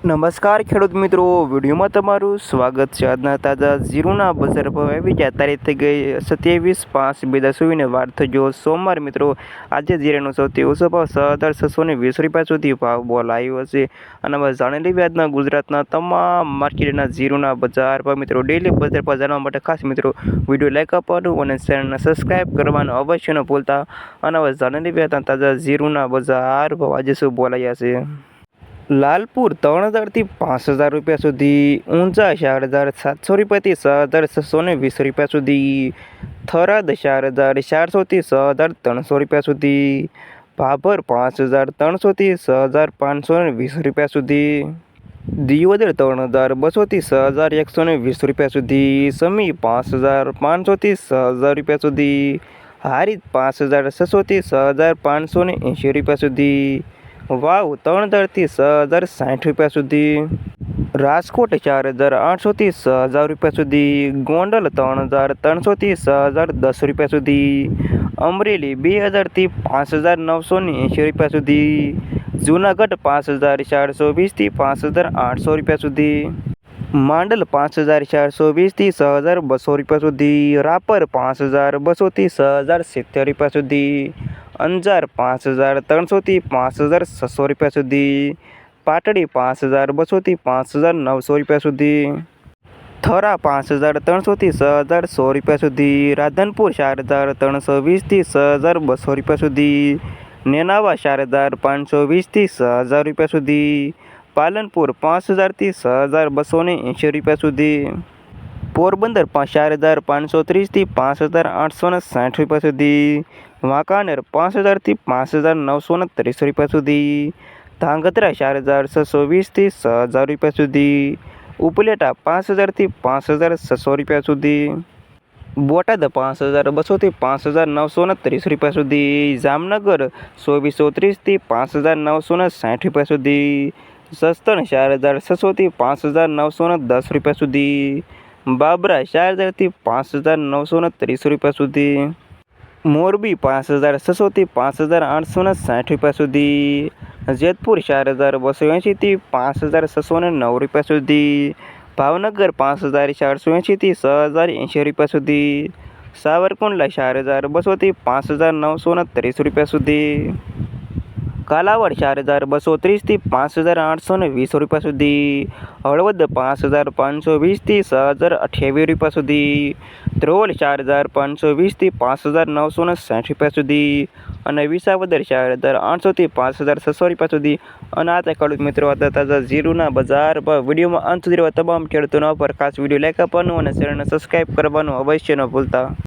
નમસ્કાર ખેડૂત મિત્રો, વિડીયોમાં તમારું સ્વાગત છે. આજના તાજા ઝીરુના બજાર ભાવ આવી ગયા તારીખ થઈ ગઈ સત્યાવીસ પાંચ બે હજાર ચોવીસને વાર થયો સોમવાર મિત્રો, આજે જીરાનો સૌથી ઓછો ભાવ છ હજાર છસો ને વીસ રૂપિયા સુધી ભાવ બોલ આવ્યો છે અને હવે જાણી લેવી આજના ગુજરાતના તમામ માર્કેટના ઝીરુના બજાર ભાવ. મિત્રો ડેલી બજાર પર જાણવા માટે ખાસ મિત્રો, વીડિયો લાઈક આપવાનું અને ચેનલને સબસ્ક્રાઈબ કરવાનું અવશ્ય ન ભૂલતા. અને હવે જાણી લેવી આજના તાજા ઝીરુના બજાર ભાવ, આજે શું બોલાયા છે? લાલપુર ત્રણ હજારથી પાંચ હજાર રૂપિયા સુધી ઊંઝા ચાર હજાર સાતસો રૂપિયાથી છ હજાર છસો ને વીસ રૂપિયા સુધી થરાદ ચાર હજાર ચારસોથી છ હજાર ત્રણસો રૂપિયા સુધી, ભાભર પાંચ હજાર ત્રણસોથી છ હજાર પાંચસો ને વીસ રૂપિયા સુધી, દિયોદર ત્રણ હજાર બસોથી છ હજાર એકસો ને વીસ રૂપિયા સુધી, સમી પાંચ હજાર પાંચસોથી છ હજાર રૂપિયા સુધી હારીત પાંચ હજાર છસોથી છ હજાર પાંચસો ને એંશી રૂપિયા સુધી વાવ ત્રણ હજારથી છ હજાર સાઠ રૂપિયા સુધી. રાજકોટ ચાર હજાર આઠસોથી છ હજાર રૂપિયા સુધી. ગોંડલ ત્રણ હજાર ત્રણસોથી છ હજાર દસ રૂપિયા સુધી. અમરેલી બે હજારથી પાંચ હજાર નવસો ને એંશી રૂપિયા સુધી. જુનાગઢ પાંચ હજાર ચારસો વીસથી પાંચ હજાર આઠસો રૂપિયા સુધી. માંડલ પાંચ હજાર ચારસો વીસથી છ હજાર બસો રૂપિયા સુધી. રાપર પાંચ હજાર બસોથી છ હજાર સિત્તેર રૂપિયા સુધી. અંજાર પાંચ હજાર ત્રણસોથી પાંચ હજાર છસો રૂપિયા સુધી. પાટડી પાંચ હજાર બસોથી પાંચ હજાર નવસો રૂપિયા સુધી. થરા પાંચ હજાર ત્રણસોથી છ હજાર સો રૂપિયા સુધી. રાધનપુર ચાર હજાર ત્રણસો વીસથી છ હજાર બસો રૂપિયા સુધી. નેનાવા ચાર હજાર પાંચસો વીસથી છ હજાર રૂપિયા સુધી. પાલનપુર પાંચ હજારથી છ હજાર બસો ને રૂપિયા સુધી. પોરબંદર ચાર હજાર પાંચસો ત્રીસથી પાંચ હજાર આઠસો ને સાઠ રૂપિયા સુધી. વાંકાનેર પાંચ હજારથી પાંચ હજાર નવસો ને ત્રીસ રૂપિયા સુધી. ધાંગધ્રા ચાર હજાર છસો વીસથી છ હજાર રૂપિયા સુધી. ઉપલેટા પાંચ હજારથી પાંચ હજાર છસો રૂપિયા સુધી. બોટાદ પાંચ હજાર બસોથી પાંચ હજાર નવસો ને ત્રીસ રૂપિયા સુધી. જામનગર ચોવીસો ત્રીસથી પાંચ હજાર નવસો ને સાઠ રૂપિયા સુધી. સસ્તણ ચાર હજાર છસોથી પાંચ હજાર નવસો ને દસ રૂપિયા સુધી. બાબરા ચાર હજારથી પાંચ હજાર નવસો ને ત્રીસ રૂપિયા સુધી. મોરબી પાંચ હજાર છસોથી પાંચ હજાર આઠસો ને સાઠ રૂપિયા સુધી. જેતપુર ચાર હજાર બસો એંશીથી પાંચ હજાર છસો ને નવ રૂપિયા સુધી. ભાવનગર પાંચ હજાર ચારસો એંશીથી છ હજાર એંશી રૂપિયા સુધી. સાવરકુંડલા ચાર હજાર બસોથી પાંચ હજાર નવસો ને ત્રીસ રૂપિયા સુધી. કાલાવડ ચાર હજાર બસો ત્રીસથી પાંચ હજાર આઠસો ને વીસ રૂપિયા સુધી. હળવદ પાંચ હજાર પાંચસો વીસથી છ હજાર અઠ્યાવીસ રૂપિયા સુધી. ધ્રોલ ચાર હજાર પાંચસો વીસથી પાંચ હજાર નવસો ને સાઠ રૂપિયા સુધી. અને વિસાવદર ચાર હજાર આઠસોથી પાંચ હજાર છસો રૂપિયા સુધી. અને આ તે ખેડૂત મિત્રો હતા તાજા જીરુના બજાર પર વિડીયોમાં અંત સુધી તમામ ખેડૂતોનો પર ખાસ વીડિયો લાઈક આપવાનું અને ચેનલને સબસ્ક્રાઈબ કરવાનું અવશ્ય ન ભૂલતા.